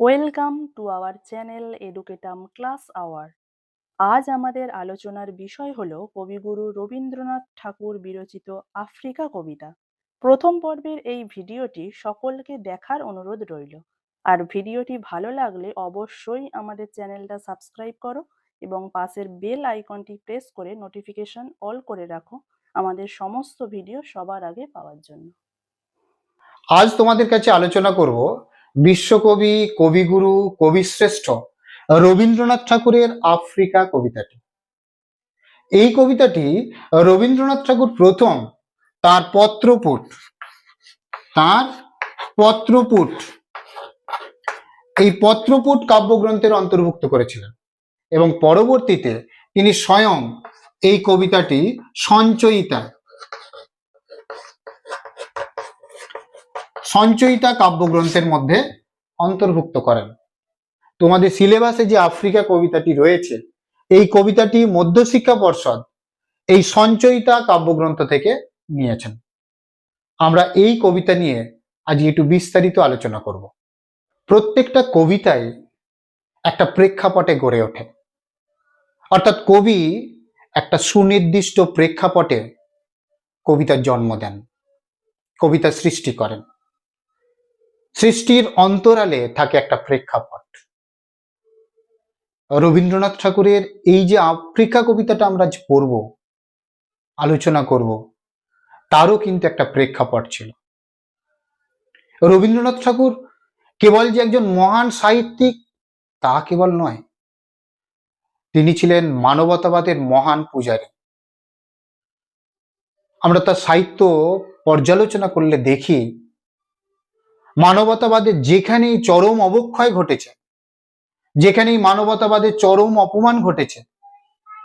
Welcome to our channel Educatum class hour আজ আমাদের আলোচনার বিষয় হল কবিগুরু রবীন্দ্রনাথ ঠাকুর বিরচিত আফ্রিকা কবিতা। প্রথম পর্বের এই ভিডিওটি সকলকে দেখার অনুরোধ রইল। আর ভিডিওটি ভালো লাগলে অবশ্যই আমাদের চ্যানেলটা সাবস্ক্রাইব করো এবং পাশের বেল আইকনটি প্রেস করে নোটিফিকেশন অল করে রাখো আমাদের সমস্ত ভিডিও সবার আগে পাওয়ার জন্য। আজ তোমাদের কাছে আলোচনা করব বিশ্বকবি, কবিগুরু, কবিশ্রেষ্ঠ রবীন্দ্রনাথ ঠাকুরের আফ্রিকা কবিতাটি। এই কবিতাটি রবীন্দ্রনাথ ঠাকুর প্রথম তার পত্রপুট তার পত্রপুট, এই পত্রপুট কাব্যগ্রন্থের অন্তর্ভুক্ত করেছিলেন এবং পরবর্তীতে তিনি স্বয়ং এই কবিতাটি সঞ্চয়িতা সঞ্চয়িতা কাব্যগ্রন্থের মধ্যে অন্তর্ভুক্ত করেন। তোমাদের সিলেবাসে যে আফ্রিকা কবিতাটি রয়েছে, এই কবিতাটি মধ্যশিক্ষা পর্ষদ এই সঞ্চয়িতা কাব্যগ্রন্থ থেকে নিয়েছেন। আমরা এই কবিতা নিয়ে আজ একটু বিস্তারিত আলোচনা করব। প্রত্যেকটা কবিতায় একটা প্রেক্ষাপটে গড়ে ওঠে। অর্থাৎ কবি একটা সুনির্দিষ্ট প্রেক্ষাপটে কবিতার জন্ম দেন, কবিতা সৃষ্টি করেন। সৃষ্টির অন্তরালে থাকে একটা প্রেক্ষাপট। রবীন্দ্রনাথ ঠাকুরের এই যে আফ্রিকা কবিতাটা আমরা আজ পড়ব, আলোচনা করব, তারও কিন্তু একটা প্রেক্ষাপট ছিল। রবীন্দ্রনাথ ঠাকুর কেবল যে একজন মহান সাহিত্যিক, তা কেবল নয়, তিনি ছিলেন মানবতাবাদের মহান পূজারী। আমরা তার সাহিত্য পর্যালোচনা করলে দেখি মানবতাবাদের যেখানেই চরম অবক্ষয় ঘটেছে, যেখানেই মানবতাবাদের চরম অপমান ঘটেছে,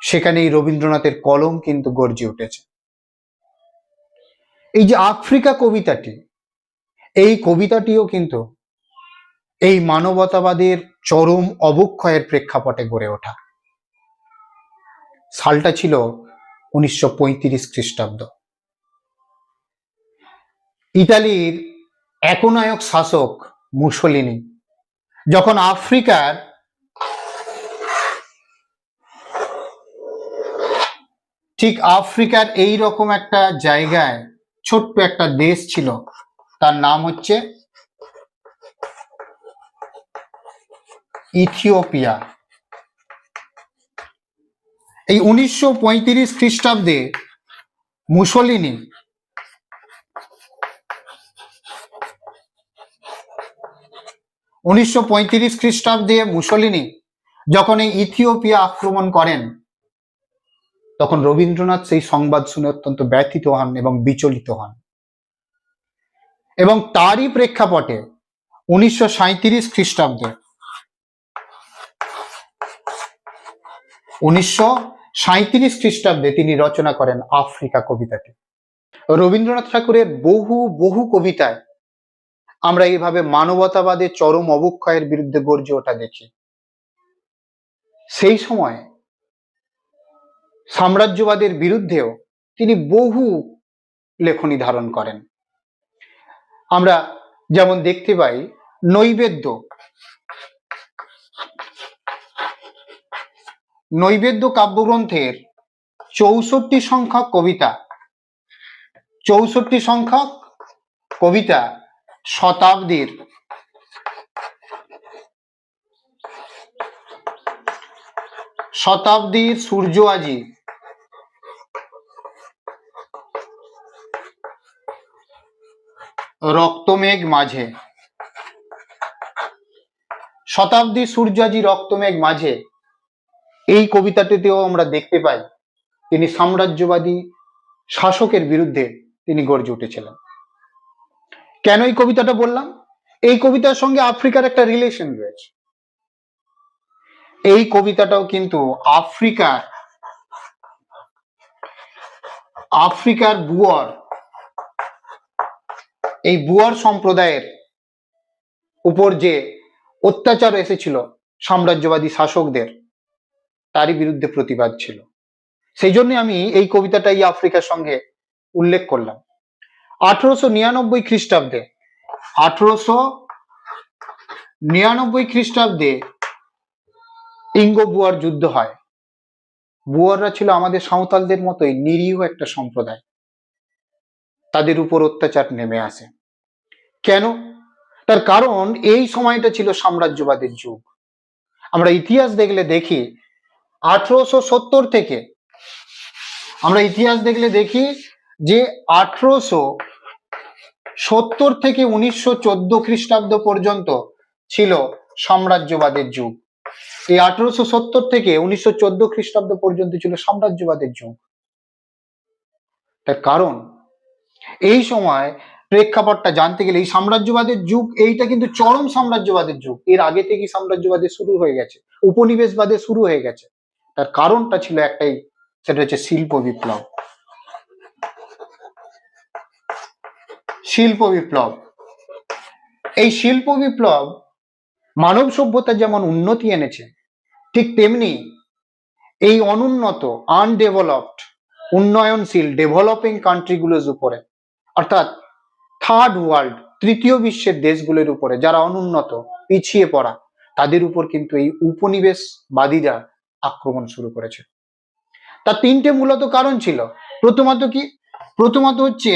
সেখানেই রবীন্দ্রনাথের কলম কিন্তু গর্জে উঠেছে। এই যে আফ্রিকা কবিতাটি, এই কবিতাটিও কিন্তু এই মানবতাবাদের চরম অবক্ষয়ের প্রেক্ষাপটে গড়ে ওঠা। সালটা ছিল উনিশশো পঁয়ত্রিশ খ্রিস্টাব্দ। ইতালির একনায়ক শাসক মুসলিনি। যখন আফ্রিকার ঠিক আফ্রিকার এই রকম একটা জায়গায় ছোট্ট একটা দেশ ছিল, তার নাম হচ্ছে ইথিওপিয়া। এই উনিশশো পঁয়ত্রিশ খ্রিস্টাব্দে মুসলিনি খ্রিস্টাব্দে মুসলিনি যখন এই ইথিওপিয়া আক্রমণ করেন, তখন রবীন্দ্রনাথ সেই সংবাদ শুনে অত্যন্ত ব্যথিত হন এবং বিচলিত হন। এবং তারই প্রেক্ষাপটে উনিশশো খ্রিস্টাব্দে উনিশশো সাঁত্রিশ খ্রিস্টাব্দে তিনি রচনা করেন আফ্রিকা কবিতাটি। রবীন্দ্রনাথ ঠাকুরের বহু বহু কবিতায় আমরা এইভাবে মানবতাবাদের চরম অবক্ষয়ের বিরুদ্ধে গর্জে ওটা দেখি। সেই সময় সাম্রাজ্যবাদের বিরুদ্ধেও তিনি বহু লেখনী ধারণ করেন। আমরা যেমন দেখতে পাই, নৈবেদ্য। নৈবেদ্য কাব্যগ্রন্থের চৌষট্টি সংখ্যক কবিতা, চৌষট্টি সংখ্যক কবিতা শতাব্দীর। শতাব্দীর সূর্য আজি। রক্তমেঘ মাঝে। শতাব্দী সূর্যাজি রক্তমেঘ মাঝে। এই কবিতাটিতেও আমরা দেখতে পাই, তিনি সাম্রাজ্যবাদী শাসকের বিরুদ্ধে তিনি গর্জে উঠেছিলেন। কেন এই কবিতাটা বললাম? এই কবিতার সঙ্গে আফ্রিকার একটা রিলেশন রয়েছে। এই কবিতাটাও কিন্তু আফ্রিকার আফ্রিকার বুয়ার, এই বুয়ার সম্প্রদায়ের উপর যে অত্যাচার এসেছিল সাম্রাজ্যবাদী শাসকদের, তারই বিরুদ্ধে প্রতিবাদ ছিল। সেই জন্য আমি এই কবিতাটাই আফ্রিকার সঙ্গে উল্লেখ করলাম। আঠারোশো নিরানব্বই খ্রিস্টাব্দে, আঠারোশো নিরানব্বই খ্রিস্টাব্দে ইঙ্গ বুয়ার যুদ্ধ হয়। বুয়াররা ছিল আমাদের সাঁওতালদের মতোই নিরীহ একটা সম্প্রদায়। তাদের উপর অত্যাচার নেমে আসে। কেন? তার কারণ এই সময়টা ছিল সাম্রাজ্যবাদের যুগ। আমরা ইতিহাস দেখলে দেখি, আঠারোশো সত্তর থেকে, আমরা ইতিহাস দেখলে দেখি যে আঠারোশো সত্তর থেকে উনিশশো চোদ্দ খ্রিস্টাব্দ পর্যন্ত ছিল সাম্রাজ্যবাদের যুগ। এই আঠারোশো সত্তর থেকে উনিশশো চোদ্দ খ্রিস্টাব্দ পর্যন্ত ছিল সাম্রাজ্যবাদের যুগ। তার কারণ? এই সময় প্রেক্ষাপটটা জানতে গেলে এই সাম্রাজ্যবাদের যুগ, এইটা কিন্তু চরম সাম্রাজ্যবাদের যুগ। এর আগে থেকেই সাম্রাজ্যবাদের শুরু হয়ে গেছে। উপনিবেশবাদের শুরু হয়ে গেছে। তার কারণটা ছিল একটাই, সেটা হচ্ছে শিল্প বিপ্লব। শিল্প বিপ্লব। এই শিল্প বিপ্লব মানব সভ্যতার যেমন উন্নতি এনেছে, ঠিক তেমনি এই অনুন্নত আনডেভেলপড উন্নয়নশীল ডেভেলপিং কান্ট্রিগুলোর উপরে, অর্থাৎ থার্ড ওয়ার্ল্ড তৃতীয় বিশ্বের দেশগুলোর উপরে যারা অনুন্নত, পিছিয়ে পড়া, তাদের উপর কিন্তু এই উপনিবেশবাদীরা আক্রমণ শুরু করেছে। তার তিনটে মূলত কারণ ছিল। প্রথমত কি? প্রথমত হচ্ছে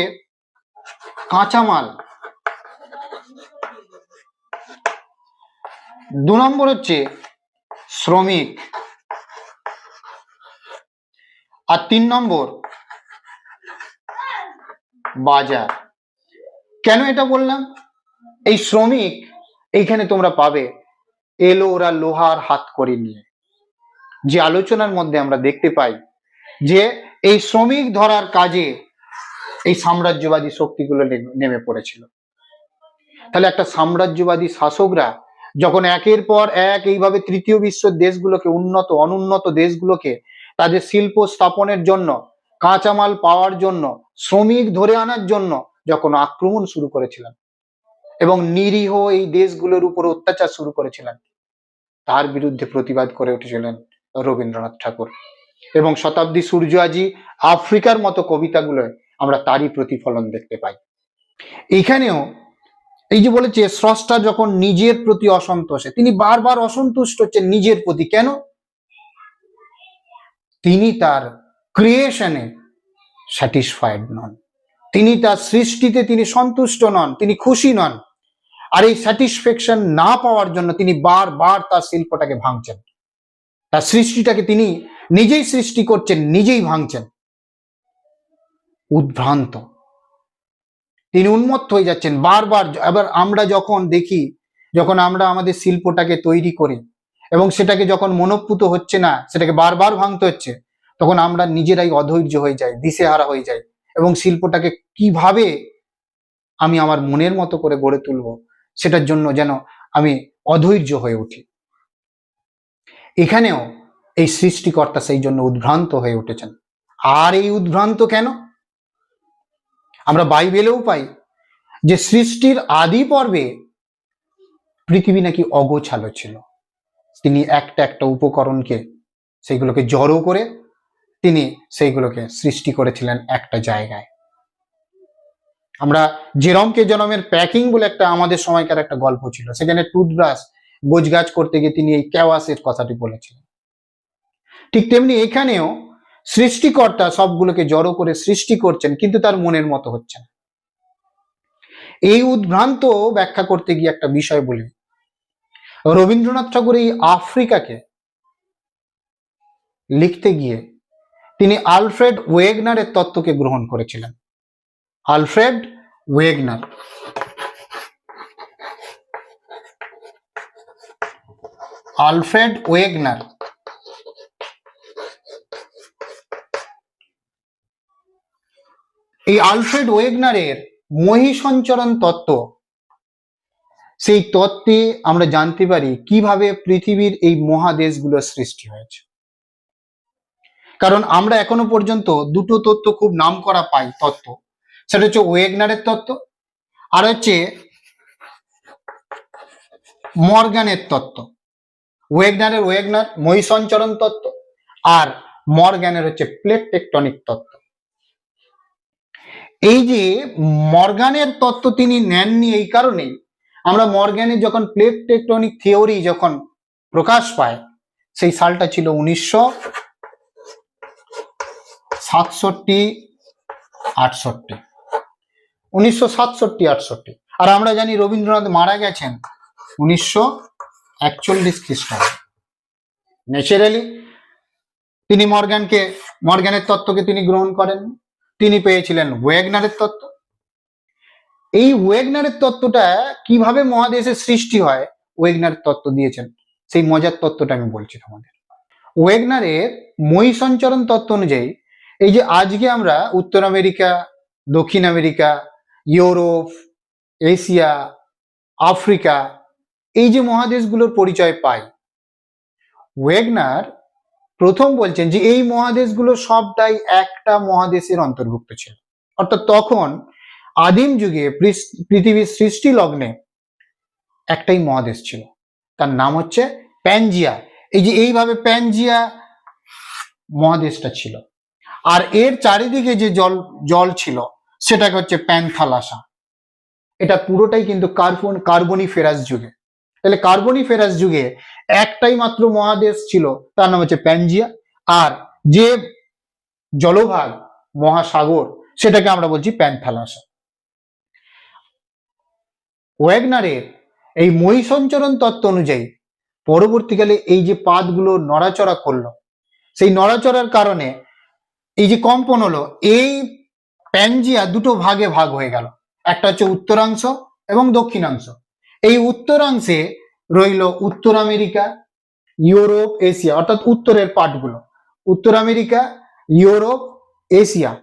কাঁচামাল। দু নম্বর হচ্ছে শ্রমিক। আর তিন নম্বর বাজার। কেন এটা বললাম? এই শ্রমিক এইখানে তোমরা পাবে। এলো ওরা লোহার হাত করে নিয়ে। যে আলোচনার মধ্যে আমরা দেখতে পাই যে এই শ্রমিক ধরার কাজে এই সাম্রাজ্যবাদী শক্তিগুলো নেমে পড়েছিল। তাহলে একটা সাম্রাজ্যবাদী শাসকরা যখন একের পর এক এইভাবে তৃতীয় বিশ্বের দেশগুলোকে উন্নত, অনুন্নত দেশগুলোকে তাদের শিল্প স্থাপনের জন্য, কাঁচামাল পাওয়ার জন্য, শ্রমিক ধরে আনার জন্য যখন আক্রমণ শুরু করেছিলেন এবং নিরীহ এই দেশগুলোর উপর অত্যাচার শুরু করেছিলেন, তার বিরুদ্ধে প্রতিবাদ করে উঠেছিলেন রবীন্দ্রনাথ ঠাকুর এবং শতাব্দী সূর্য আজি আফ্রিকার মতো কবিতাগুলোয় আমরা তারই প্রতিফলন দেখতে পাই। এখানেও এই যে বলেছে, স্রষ্টা যখন নিজের প্রতি অসন্তোষে তিনি বারবার অসন্তুষ্ট হচ্ছেন নিজের প্রতি। কেন? তিনি তার ক্রিয়েশনে স্যাটিসফাইড নন। তিনি তার সৃষ্টিতে তিনি সন্তুষ্ট নন, তিনি খুশি নন। আর এই স্যাটিসফ্যাকশন না পাওয়ার জন্য তিনি বারবার তার শিল্পটাকে ভাঙছেন। তার সৃষ্টিটাকে তিনি নিজেই সৃষ্টি করছেন, নিজেই ভাঙছেন। উদ্ভ্রান্ত। তিনি উন্মত্ত হয়ে যাচ্ছেন। বারবার এবার আমরা যখন দেখি, যখন আমরা আমাদের শিল্পটাকে তৈরি করি এবং সেটাকে যখন মনোপুত হচ্ছে না, সেটাকে বারবার ভাঙতে হচ্ছে, তখন আমরা নিজেরাই অধৈর্য হয়ে যাই, দিশেহারা হয়ে যাই এবং শিল্পটাকে কীভাবে আমি আমার মনের মতো করে গড়ে তুলব, সেটার জন্য যেন আমি অধৈর্য হয়ে উঠি। এখানেও এই সৃষ্টিকর্তা সেই জন্য উদ্ভ্রান্ত হয়ে উঠেছেন। আর এই উদ্ভ্রান্ত কেন? আমরা বাইবেলেও পাই যে সৃষ্টির আদি পর্বে পৃথিবী নাকি অগোছালো ছিল। তিনি একটা একটা উপকরণকে সেইগুলোকে জড়ো করে তিনি সেইগুলোকে সৃষ্টি করেছিলেন একটা জায়গায়। আমরা জেরমকে জনমের প্যাকিং বলে একটা আমাদের সময়কার একটা গল্প ছিল। সেখানে টুথব্রাশ, গোছগাছ করতে গিয়ে তিনি এই ক্যাওয়াসের কথাটি বলেছিলেন। ঠিক তেমনি এখানেও সৃষ্টিকর্তা সবগুলোকে জড়ো করে সৃষ্টি করছেন, কিন্তু তার মনের মতো হচ্ছে না এই উদ্ভ্রান্ত ব্যাখ্যা করতে গিয়ে একটা বিষয় বলি। রবীন্দ্রনাথ ঠাকুর এই আফ্রিকাকে লিখতে গিয়ে তিনি আলফ্রেড ওয়েগনারের তত্ত্বকে গ্রহণ করেছিলেন। Alfred Wegener. আলফ্রেড ওয়েগনার এই আলফ্রেড ওয়েগনারের মহিসঞ্চরণ তত্ত্ব। সেই তত্ত্বে আমরা জানতে পারি কীভাবে পৃথিবীর এই মহাদেশগুলোর সৃষ্টি হয়েছে। কারণ আমরা এখনও পর্যন্ত দুটো তত্ত্ব খুব নাম করা পাই তত্ত্ব। সেটা হচ্ছে ওয়েগনারের তত্ত্ব, আর হচ্ছে মর্গানের তত্ত্ব। ওয়েগনারের ওয়েগনার মহিসঞ্চরণ তত্ত্ব, আর মর্গানের হচ্ছে প্লেট টেকটনিক তত্ত্ব। এই যে মর্গানের তত্ত্ব তিনি নেননি এই কারণেই, আমরা মর্গ্যানের যখন প্লেট টেকটনিক থিওরি যখন প্রকাশ পায়, সেই সালটা ছিল উনিশশো সাতষট্টি আটষট্টি। উনিশশো সাতষট্টি আটষট্টি। আর আমরা জানি রবীন্দ্রনাথ মারা গেছেন উনিশশো একচল্লিশ খ্রিস্টাব্দে। ন্যাচারালি তিনি মর্গ্যানকে মর্গ্যানের তত্ত্বকে তিনি গ্রহণ করেন তিনি পেয়েছিলেন ওয়েগনারের তত্ত্ব। এই ওয়েগনারের তত্ত্বটা কীভাবে মহাদেশের সৃষ্টি হয় ওয়েগনারের তত্ত্ব দিয়েছেন। সেই মজার তত্ত্বটা আমি বলছি তোমাদের। ওয়েগনারের মই সঞ্চরণ তত্ত্ব অনুযায়ী, এই যে আজকে আমরা উত্তর আমেরিকা, দক্ষিণ আমেরিকা, ইউরোপ, এশিয়া, আফ্রিকা, এই যে মহাদেশগুলোর পরিচয় পাই, ওয়েগনার প্রথম বলছেন যে এই মহাদেশগুলো সবটাই একটা মহাদেশের অন্তর্ভুক্ত ছিল। অর্থাৎ তখন আদিম যুগে পৃথিবীর সৃষ্টি লগ্নে একটাই মহাদেশ ছিল। তার নাম হচ্ছে প্যানজিয়া। এই যে এইভাবে প্যানজিয়া মহাদেশটা ছিল। আর এর চারিদিকে যে জল জল ছিল, সেটাকে হচ্ছে প্যানথালাসা। এটা পুরোটাই কিন্তু কার্বন কার্বনি ফেরাস যুগে। তাহলে কার্বনি ফেরাস যুগে একটাই মাত্র মহাদেশ ছিল, তার নাম হচ্ছে প্যানজিয়া। আর যে জলভাগ মহাসাগর, সেটাকে আমরা বলছি প্যানথালাসা। ওয়েগনারের এই মই সঞ্চরণ তত্ত্ব অনুযায়ী পরবর্তীকালে এই যে পাতগুলো নড়াচড়া করল, সেই নড়াচড়ার কারণে এই যে কম্পন হলো, এই প্যানজিয়া দুটো ভাগে ভাগ হয়ে গেল। একটা হচ্ছে উত্তরাংশ এবং দক্ষিণাংশ। এই উত্তরাংশে রইল উত্তর আমেরিকা, ইউরোপ, এশিয়া, অর্থাৎ উত্তরের পাটগুলো উত্তর আমেরিকা, ইউরোপ, এশিয়া।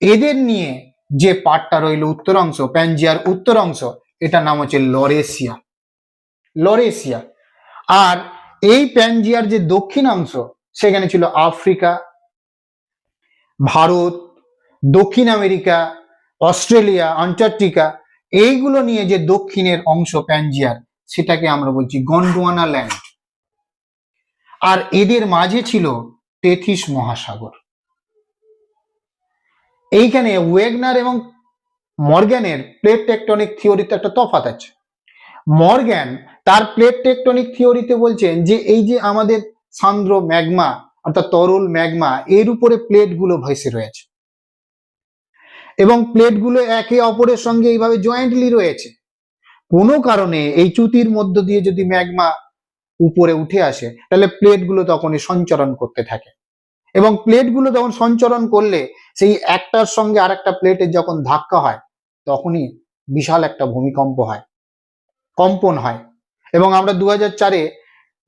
এদের নিয়ে যে পাটটা রইল উত্তরাংশ, প্যানজিয়ার উত্তরাংশ, এটার নাম হচ্ছে লরেশিয়া। লরেশিয়া। আর এই প্যানজিয়ার যে দক্ষিণাংশ, সেখানে ছিল আফ্রিকা, ভারত, দক্ষিণ আমেরিকা, অস্ট্রেলিয়া, আন্টার্কটিকা এইগুলো নিয়ে যে দক্ষিণের অংশ প্যানজিয়ার, সেটাকে আমরা বলছি গন্ডোয়ানা ল্যান্ড। আর এদের মাঝে ছিল তেথিস মহাসাগর। এইখানে ওয়েগনার এবং মর্গ্যানের প্লেট টেকটনিক থিওরিতে একটা তফাত আছে। মর্গ্যান তার প্লেট টেকটনিক থিওরিতে বলছেন যে এই যে আমাদের সান্দ্র ম্যাগমা অর্থাৎ তরল ম্যাগমা, এর উপরে প্লেটগুলো ভেসে রয়েছে। এবং প্লেটগুলো একে অপরের সঙ্গে এইভাবে জয়েন্টলি রয়েছে। কোনো কারণে এই চ্যুতির মধ্য দিয়ে যদি ম্যাগমা উপরে উঠে আসে, তাহলে প্লেটগুলো তখনই সঞ্চরণ করতে থাকে। এবং প্লেটগুলো যখন সঞ্চরণ করলে, সেই একটার সঙ্গে আরেকটা প্লেটের যখন ধাক্কা হয়, তখনই বিশাল একটা ভূমিকম্প হয়, কম্পন হয়। এবং আমরা দু চারে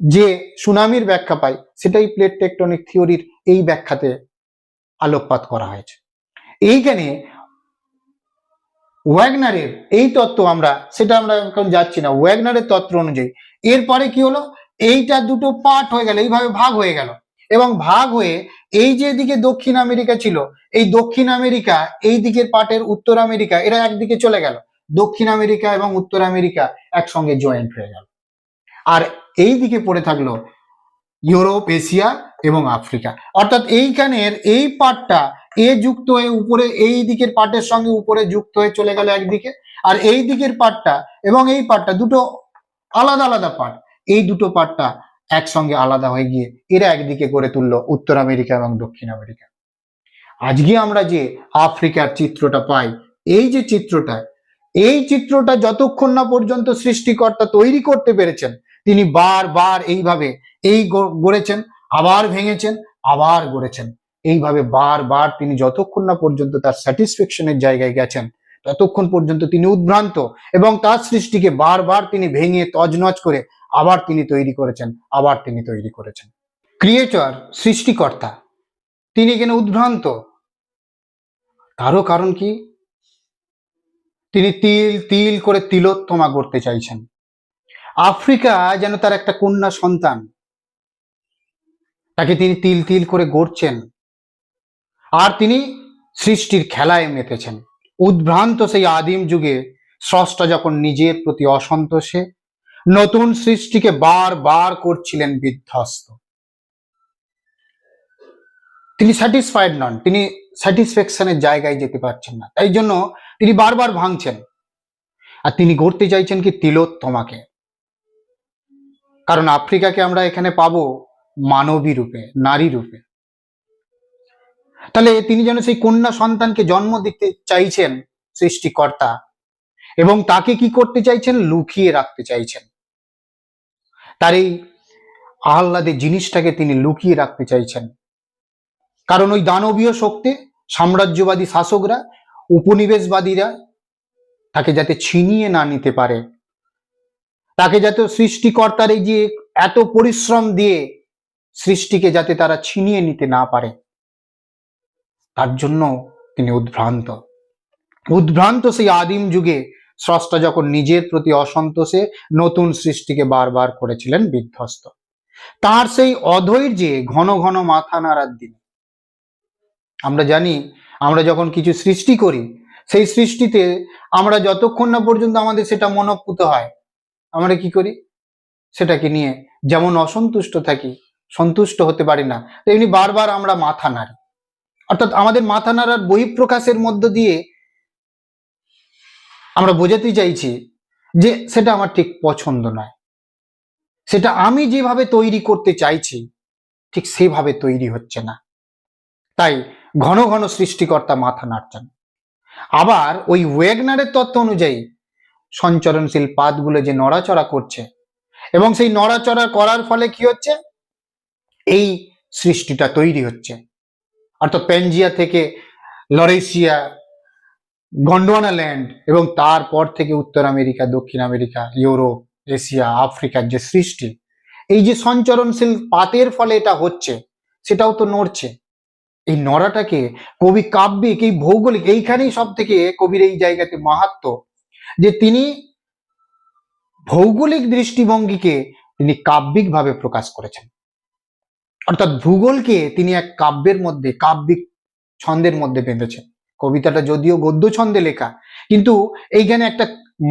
যে সুনামির ব্যাখ্যা পাই, সেটাই প্লেট টেকটনিক থিওরির এই ব্যাখ্যাতে আলোকপাত করা হয়েছে। এইখানে ওয়াগনারের এই তত্ত্ব আমরা, সেটা আমরা এখন যাচ্ছি না ওয়াগনারের তত্ত্ব অনুযায়ী। এরপরে কি হলো? এইটা দুটো পার্ট হয়ে গেল, এইভাবে ভাগ হয়ে গেল। এবং ভাগ হয়ে এই যে দিকে দক্ষিণ আমেরিকা ছিল, এই দক্ষিণ আমেরিকা, এই দিকের পার্টের উত্তর আমেরিকা, এরা একদিকে চলে গেল। দক্ষিণ আমেরিকা এবং উত্তর আমেরিকা একসঙ্গে জয়েন্ট হয়ে গেল। আর এই দিকে পড়ে থাকল ইউরোপ, এশিয়া এবং আফ্রিকা। অর্থাৎ এইখানের এই পার্টটা এ যুক্ত হয়ে উপরে, এই দিকের পার্টের সঙ্গে উপরে যুক্ত হয়ে চলে গেল একদিকে। আর এই দিকের পার্টটা এবং এই পার্টটা দুটো আলাদা আলাদা পার্ট এই দুটো পার্টটা একসঙ্গে আলাদা হয়ে গিয়ে এরা একদিকে করে তুললো উত্তর আমেরিকা এবং দক্ষিণ আমেরিকা। আজকে আমরা যে আফ্রিকার চিত্রটা পাই, এই যে চিত্রটা, এই চিত্রটা যতক্ষণ না পর্যন্ত সৃষ্টিকর্তা তৈরি করতে পেরেছেন, তিনি বারবার এইভাবে এই গড়েছেন, আবার ভেঙেছেন, আবার গড়েছেন। এইভাবে বারবার তিনি যতক্ষণ না পর্যন্ত তার স্যাটিসফ্যাকশনের জায়গায় গেছেন, ততক্ষণ পর্যন্ত তিনি উদ্ভ্রান্ত এবং তার সৃষ্টিকে বারবার তিনি ভেঙে তজনজ করে আবার তিনি তৈরি করেছেন, আবার তিনি তৈরি করেছেন। ক্রিয়েটর সৃষ্টিকর্তা, তিনি এখানে উদ্ভ্রান্ত? তারও কারণ কি? তিনি তিল তিল করে তিলোত্তমা করতে চাইছেন। আফ্রিকা যেন তার একটা কন্যা সন্তান, তাকে তিনি তিল তিল করে গড়ছেন। আর তিনি সৃষ্টির খেলায় মেতেছেন। উদ্ভ্রান্ত সেই আদিম যুগে স্রষ্টা যখন নিজের প্রতি অসন্তোষে, নতুন সৃষ্টিকে বার বার করছিলেন বিধ্বস্ত। তিনি স্যাটিসফাইড নন, তিনি স্যাটিসফ্যাকশনের জায়গায় যেতে পারছেন না। তাই জন্য তিনি বারবার ভাঙছেন। আর তিনি গড়তে চাইছেন কি তিলোত্তমাকে। কারণ আফ্রিকাকে আমরা এখানে পাবো মানবী রূপে, নারী রূপে। তাহলে তিনি যেন সেই কন্যা সন্তানকে জন্ম দিতে চাইছেন সৃষ্টিকর্তা এবং তাকে কি করতে চাইছেন? লুকিয়ে রাখতে চাইছেন। তার এই আহ্লাদের জিনিসটাকে তিনি লুকিয়ে রাখতে চাইছেন। কারণ ওই দানবীয় শক্তি, সাম্রাজ্যবাদী শাসকরা, উপনিবেশবাদীরা তাকে যাতে ছিনিয়ে না নিতে পারে, তাকে যাতে সৃষ্টিকর্তার এই যে এত পরিশ্রম দিয়ে সৃষ্টিকে যাতে তারা ছিনিয়ে নিতে না পারে। তার জন্য তিনি উদ্ভ্রান্ত। উদ্ভ্রান্ত সেই আদিম যুগে স্রষ্টা যখন নিজের প্রতি অসন্তোষে নতুন সৃষ্টিকে বারবার করেছিলেন বিধ্বস্ত। তার সেই অধৈর্যে ঘন ঘন মাথা নাড়ার দিন। আমরা জানি, আমরা যখন কিছু সৃষ্টি করি, সেই সৃষ্টিতে আমরা যতক্ষণ না পর্যন্ত আমাদের সেটা মনোপুত হয়, আমরা কি করি? সেটাকে নিয়ে যেমন অসন্তুষ্ট থাকি, সন্তুষ্ট হতে পারি না, তেমনি বারবার আমরা মাথা নাড়ি। অর্থাৎ আমাদের মাথা নাড়ার বহিঃপ্রকাশের মধ্য দিয়ে আমরা বোঝাতে চাইছি যে সেটা আমার ঠিক পছন্দ নয়। সেটা আমি যেভাবে তৈরি করতে চাইছি, ঠিক সেভাবে তৈরি হচ্ছে না। তাই ঘন ঘন সৃষ্টিকর্তা মাথা নাড়ছেন। আবার ওই ওয়েগনারের তত্ত্ব অনুযায়ী সঞ্চরণশীল পাতগুলো যে নড়াচড়া করছে এবং সেই নড়াচড়া করার ফলে কি হচ্ছে? এই সৃষ্টিটা তৈরি হচ্ছে। অর্থাৎ পেনজিয়া থেকে লরেশিয়া গন্ডোয়ানা ল্যান্ড এবং তারপর থেকে উত্তর আমেরিকা, দক্ষিণ আমেরিকা, ইউরোপ, এশিয়া আফ্রিকার যে সৃষ্টি। এই যে সঞ্চরণশীল পাতের ফলে এটা হচ্ছে, সেটাও তো নড়ছে। এই নড়াটাকে কবি কাব্যিক, এই ভৌগোলিক, এইখানেই সব থেকে কবির এই জায়গাতে মাহাত্ম, যে তিনি ভৌগোলিক দৃষ্টিভঙ্গিকে তিনি কাব্যিকভাবে প্রকাশ করেছেন। অর্থাৎ ভূগোলকে তিনি এক কাব্যের মধ্যে, কাব্যিক ছন্দের মধ্যে বেঁধেছেন। কবিতাটা যদিও গদ্য ছন্দে লেখা, কিন্তু এইখানে একটা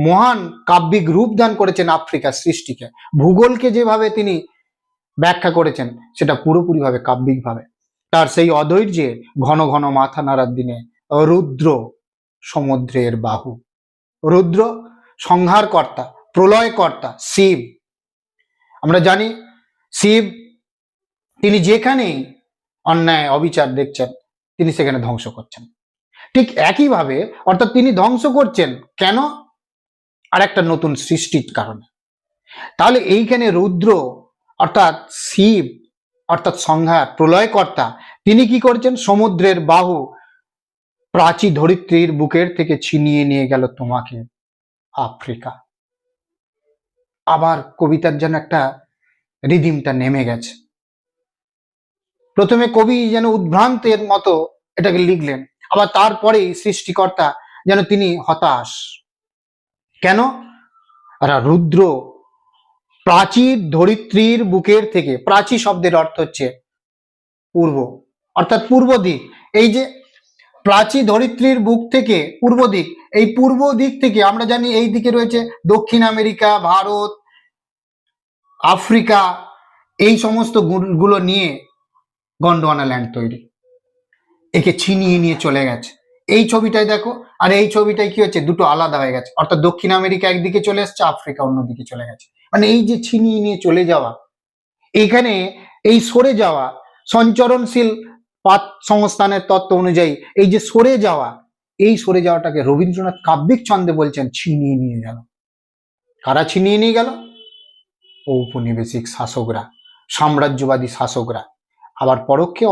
মহান কাব্যিক রূপ দান করেছেন আফ্রিকার সৃষ্টিকে। ভূগোলকে যেভাবে তিনি ব্যাখ্যা করেছেন, সেটা পুরোপুরিভাবে কাব্যিকভাবে। তার সেই অধৈর্যে ঘন ঘন মাথা নাড়ার দিনে রুদ্র সমুদ্রের বাহু। রুদ্র সংহারকর্তা, প্রলয়কর্তা, শিব। আমরা জানি শিব তিনি যেখানেই অন্যায়, অবিচার দেখছেন, তিনি সেখানে ধ্বংস করছেন। ঠিক একইভাবে, অর্থাৎ তিনি ধ্বংস করছেন কেন? আর একটা নতুন সৃষ্টির কারণে। তাহলে এইখানে রুদ্র, অর্থাৎ শিব, অর্থাৎ সংহার, প্রলয়কর্তা, তিনি কি করছেন? সমুদ্রের বাহু প্রাচী ধরিত্রীর বুকের থেকে ছিনিয়ে নিয়ে গেল তোমাকে, আফ্রিকা। আবার কবিতার যেন একটা রিদিমটা নেমে গেছে। প্রথমে কবি যেন উদ্ভ্রান্তের মতো এটাকে লিখলেন, আবার তারপরেই সৃষ্টিকর্তা যেন তিনি হতাশ। কেন? রুদ্র প্রাচীর ধরিত্রীর বুকের থেকে প্রাচী শব্দের অর্থ হচ্ছে পূর্ব, অর্থাৎ পূর্ব দিক। এই যে প্রাচী ধরিত্রীর বুক থেকে পূর্ব দিক, এই পূর্ব দিক থেকে আমরা জানি এই দিকে রয়েছে দক্ষিণ আমেরিকা, ভারত, আফ্রিকা, এই সমস্তগুলো নিয়ে গন্ডোয়ানা ল্যান্ড তৈরি। একে ছিনিয়ে নিয়ে চলে গেছে। এই ছবিটাই দেখো, আর এই ছবিটাই কি হচ্ছে? দুটো আলাদা হয়ে গেছে। অর্থাৎ দক্ষিণ আমেরিকা একদিকে চলে এসছে, আফ্রিকা অন্যদিকে চলে গেছে। মানে এই যে ছিনিয়ে নিয়ে চলে যাওয়া, এখানে এই সরে যাওয়া, সঞ্চরণশীল পাত সংস্থানের তত্ত্ব অনুযায়ী এই যে সরে যাওয়া, এই সরে যাওয়াটাকে রবীন্দ্রনাথ কাব্যিক ছন্দে বলছেন, ছিনিয়ে নিয়ে গেল। কারা ছিনিয়ে নিয়ে গেল? ঔপনিবেশিক শাসকরা, সাম্রাজ্যবাদী শাসকরা। আবার পরোক্ষে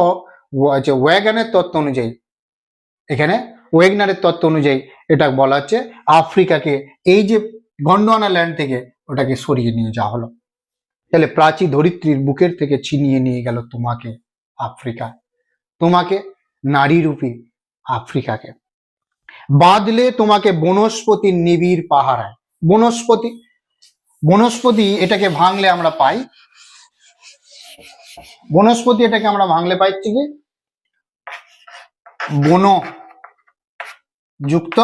যে ওয়াগানের তত্ত্ব অনুযায়ী, এখানে ওয়েগনারের তত্ত্ব অনুযায়ী এটা বলা হচ্ছে আফ্রিকাকে, এই যে গন্ডোয়ানা ল্যান্ড থেকে ওটাকে সরিয়ে নিয়ে যাওয়া হলো। তাহলে প্রাচী ধরিত্রীর বুকের থেকে ছিনিয়ে নিয়ে গেল তোমাকে আফ্রিকা। তোমাকে নারী রূপী আফ্রিকাকে। বাদলে তোমাকে বনস্পতির নিবিড় পাহারায়। বনস্পতি বনস্পতি এটাকে ভাঙলে আমরা পাই বনস্পতি এটাকে আমরা ভাঙলে পাইছি কি? বন যুক্ত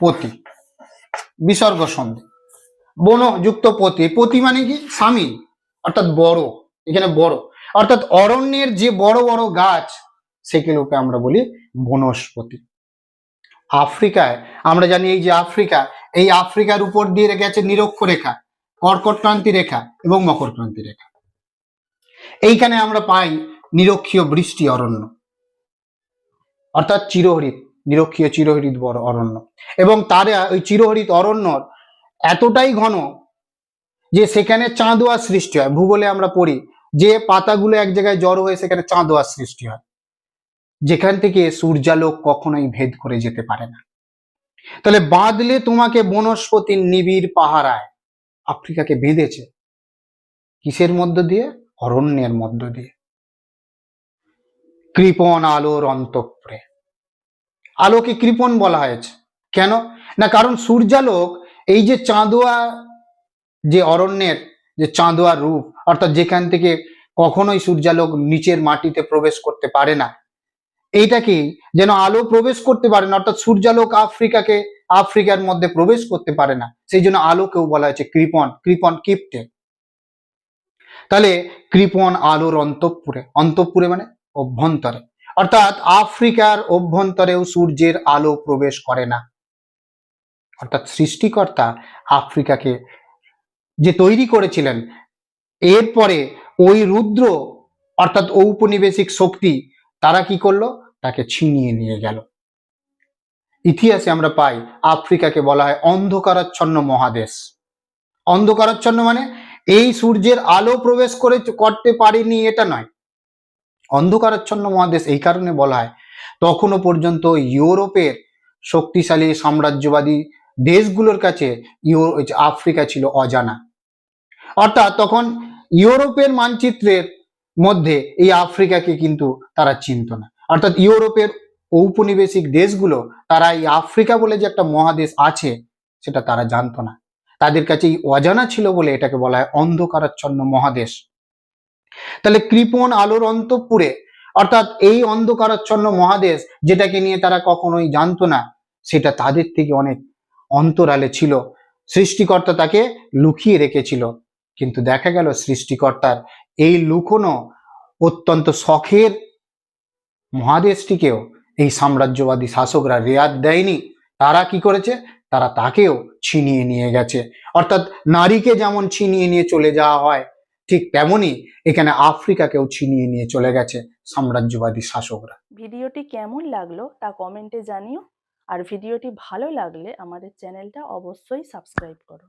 পতি, বিসর্গ সন্ধি। বন যুক্ত পতি পতি মানে কি? স্বামী, অর্থাৎ বড়, এখানে বড়। অর্থাৎ অরণ্যের যে বড় বড় গাছ সেগুলোকে আমরা বলি বনস্পতি। আফ্রিকায়, আমরা জানি এই যে আফ্রিকা, এই আফ্রিকার উপর দিয়ে গেছে নিরক্ষরেখা কর্কটক্রান্তি রেখা এবং মকরক্রান্তি রেখা। এইখানে আমরা পাই নিরক্ষীয় বৃষ্টি অরণ্য। অর্থাৎ চিরহরিত, নিরক্ষীয় চিরহরিত বড় অরণ্য। এবং তারা, ওই চিরহরিত অরণ্যর এতটাই ঘন যে সেখানে চাঁদোয়া সৃষ্টি হয়। ভূগোলে আমরা পড়ি যে পাতাগুলো এক জায়গায় জড়ো হয়ে সেখানে চাঁদোয়া সৃষ্টি হয়। যেখান থেকে সূর্যালোক কখনোই ভেদ করে যেতে পারে না। তাহলে বাঁধলে তোমাকে বনস্পতির নিবিড় পাহারায় আফ্রিকাকে বেঁধেছে। কিসের মধ্য দিয়ে? অরণ্যের মধ্য দিয়ে। কৃপণ আলোর অন্তঃপুরে। আলোকে কৃপণ বলা হয়েছে। কেন? না, কারণ সূর্যালোক এই যে চাঁদোয়া যে অরণ্যের যে চাঁদোয়া রূপ, অর্থাৎ যেখান থেকে কখনোই সূর্যালোক নিচের মাটিতে প্রবেশ করতে পারে না এইটাকে যেন আলো প্রবেশ করতে পারে না, অর্থাৎ সূর্যালোক আফ্রিকাকে, আফ্রিকার মধ্যে প্রবেশ করতে পারে না, সেই জন্য আলোকেও বলা হয়েছে কৃপণ কৃপণ কিপ্টে তাহলে কৃপণ আলোর অন্তঃপুরে অন্তঃপুরে মানে অভ্যন্তরে। অর্থাৎ আফ্রিকার অভ্যন্তরেও সূর্যের আলো প্রবেশ করে না। অর্থাৎ সৃষ্টিকর্তা আফ্রিকাকে যে তৈরি করেছিলেন, এরপরে ওই রুদ্র অর্থাৎ ঔপনিবেশিক শক্তি তারা কি করল? তাকে ছিনিয়ে নিয়ে গেল। ইতিহাসে আমরা পাই, আফ্রিকাকে বলা হয় অন্ধকারাচ্ছন্ন মহাদেশ। অন্ধকারাচ্ছন্ন মানে এই সূর্যের আলো প্রবেশ করে করতে পারেনি, এটা নয়। অন্ধকারাচ্ছন্ন মহাদেশ এই কারণে বলা হয়, তখনও পর্যন্ত ইউরোপের শক্তিশালী সাম্রাজ্যবাদী দেশগুলোর কাছে আফ্রিকা ছিল অজানা। অর্থাৎ তখন ইউরোপের মানচিত্রের মধ্যে এই আফ্রিকাকে কিন্তু তারা চিনত না। অর্থাৎ ইউরোপের ঔপনিবেশিক দেশগুলো, তারা এই আফ্রিকা বলে যে একটা মহাদেশ আছে, সেটা তারা জানতো না। তাদের কাছে এই অজানা ছিল বলে এটাকে বলা হয় অন্ধকারাচ্ছন্ন মহাদেশ। তাহলে কৃপণ আলোর অন্তঃপুরে, অর্থাৎ এই অন্ধকারাচ্ছন্ন মহাদেশ যেটাকে নিয়ে তারা কখনোই জানতো না, সেটা তাদের থেকে অনেক অন্তরালে ছিল। সৃষ্টিকর্তা তাকে লুকিয়ে রেখেছিল। কিন্তু দেখা গেল সৃষ্টিকর্তার এই লুকোনো অত্যন্ত শখের মহাদেশটিকেও এই সাম্রাজ্যবাদী শাসকরা রেয়াত দেয়নি। তারা কি করেছে? তারা তাকেও ছিনিয়ে নিয়ে গেছে। অর্থাৎ নারীকে যেমন ছিনিয়ে নিয়ে চলে যাওয়া হয়, ঠিক তেমনি এখানে আফ্রিকাকেও ছিনিয়ে নিয়ে চলে গেছে সাম্রাজ্যবাদী শাসকরা। ভিডিওটি কেমন লাগল তা কমেন্টে জানিও। আর ভিডিওটি ভালো লাগলে আমাদের চ্যানেলটা অবশ্যই সাবস্ক্রাইব করো।